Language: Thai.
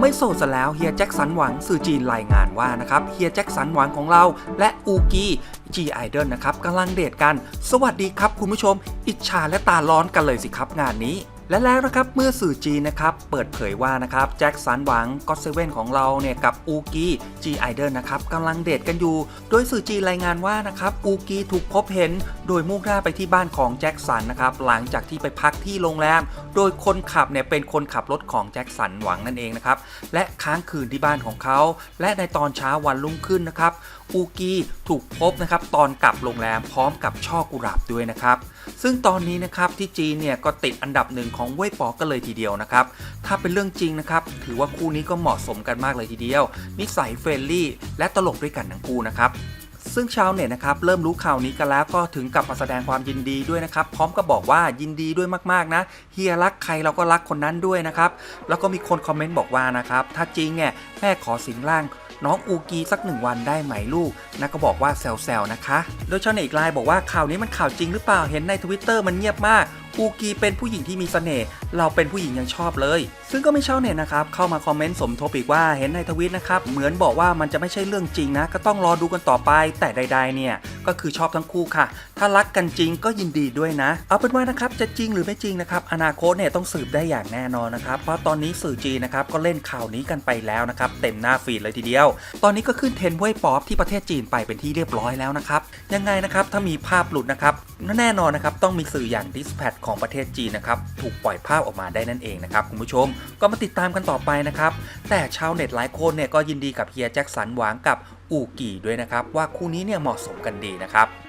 ไม่โสดซะแล้วเฮียแจ็คสันหวังสื่อจีนรายงานว่านะครับเฮียแจ็คสันหวังของเรา และอูกี้จีไอเดอลนะครับกำลังเดทกัน สวัสดีครับคุณผู้ชม อิจฉาและตาร้อนกันเลยสิครับงานนี้ และแล้วนะครับเมื่อสื่อจีนนะครับเปิดเผยว่านะครับแจ็คสันหวังก็เซเว่นของเราเนี่ยกับอูกี้จีไอเดอลนะครับกำลังเดทกันอยู่ โดยสื่อจีนรายงานว่านะครับอูกี้ถูกพบเห็น โดยมุ่งหน้าไปที่บ้านของแจ็คสันนะครับหลังจากที่ไปพักที่โรงแรม โดยคนขับเนี่ยเป็นคนขับรถของแจ็คสันหวังนั่นเองนะครับและค้างคืนที่บ้านของเขา และในตอนเช้าวันรุ่งขึ้นนะครับอูกี้ถูกพบนะครับตอนกลับโรงแรมพร้อมกับช่อกุหลาบด้วยนะครับซึ่งตอนนี้นะครับที่จีนเนี่ยก็ติดอันดับหนึ่งของเว่ยปอกันเลยทีเดียวนะครับ ถ้าเป็นเรื่องจริงนะครับ ถือว่าคู่นี้ก็เหมาะสมกันมากเลยทีเดียว นิสัยเฟรนลี่ และตลกด้วยกันทั้งคู่นะครับซึ่งชาวเน็ตนะครับเริ่มรู้ข่าวนี้กันแล้วก็ถึงกับมาแสดงความยินดีด้วยนะครับ พร้อมกับบอกว่ายินดีด้วยมากๆนะเฮียรักใครเราก็รักคนนั้นด้วยนะครับแล้วก็มีคนคอมเมนต์บอกว่านะครับถ้าจริงเนี่ยแม่ขอสิงร่างน้องอูกีสักหนึ่งวันได้ไหมลูกนะก็บอกว่าแซวๆนะคะ โดยชาวเน็ตอีกรายบอกว่าข่าวนี้มันข่าวจริงหรือเปล่าเห็นในทวิตเตอร์มันเงียบมาก อูกีเป็นผู้หญิงที่มีเสน่ห์เราเป็นผู้หญิงยังชอบเลย ซึ่งก็ไม่ชาวเน็ตนะครับ เข้ามาคอมเมนต์สมทบอีกว่าเห็นในทวิตนะครับ เหมือนบอกว่ามันจะไม่ใช่เรื่องจริงนะ ก็ต้องรอดูกันต่อไป แต่ใด ๆ เนี่ย ก็คือชอบทั้งคู่ค่ะ ถ้ารักกันจริงก็ยินดีด้วยนะ เอาเป็นว่านะครับจะจริงหรือไม่จริงนะครับอนาคตเนี่ยต้องสืบได้อย่างแน่นอนนะครับเพราะตอนนี้สื่อจีนนะครับก็เล่นข่าวนี้กันไปแล้วนะครับเต็มหน้าฟีดเลยทีเดียว ตอนนี้ก็ขึ้นเทรนด์เว่ยป๊อปที่ประเทศจีนไปเป็นที่เรียบร้อยแล้วนะครับยังไงนะครับถ้ามีภาพหลุดนะครับแน่นอนนะครับต้องมีสื่ออย่าง Dispatch ของประเทศจีนนะครับถูกปล่อยภาพออกมาได้นั่นเองนะครับคุณผู้ชมก็มาติดตามกันต่อไปนะครับแต่ชาวเน็ตหลายคนเนี่ยก็ยินดีกับเฮียแจ็คสันหวังกับอูกี่ด้วยนะครับว่าคู่นี้เนี่ยเหมาะสมกันดีนะครับ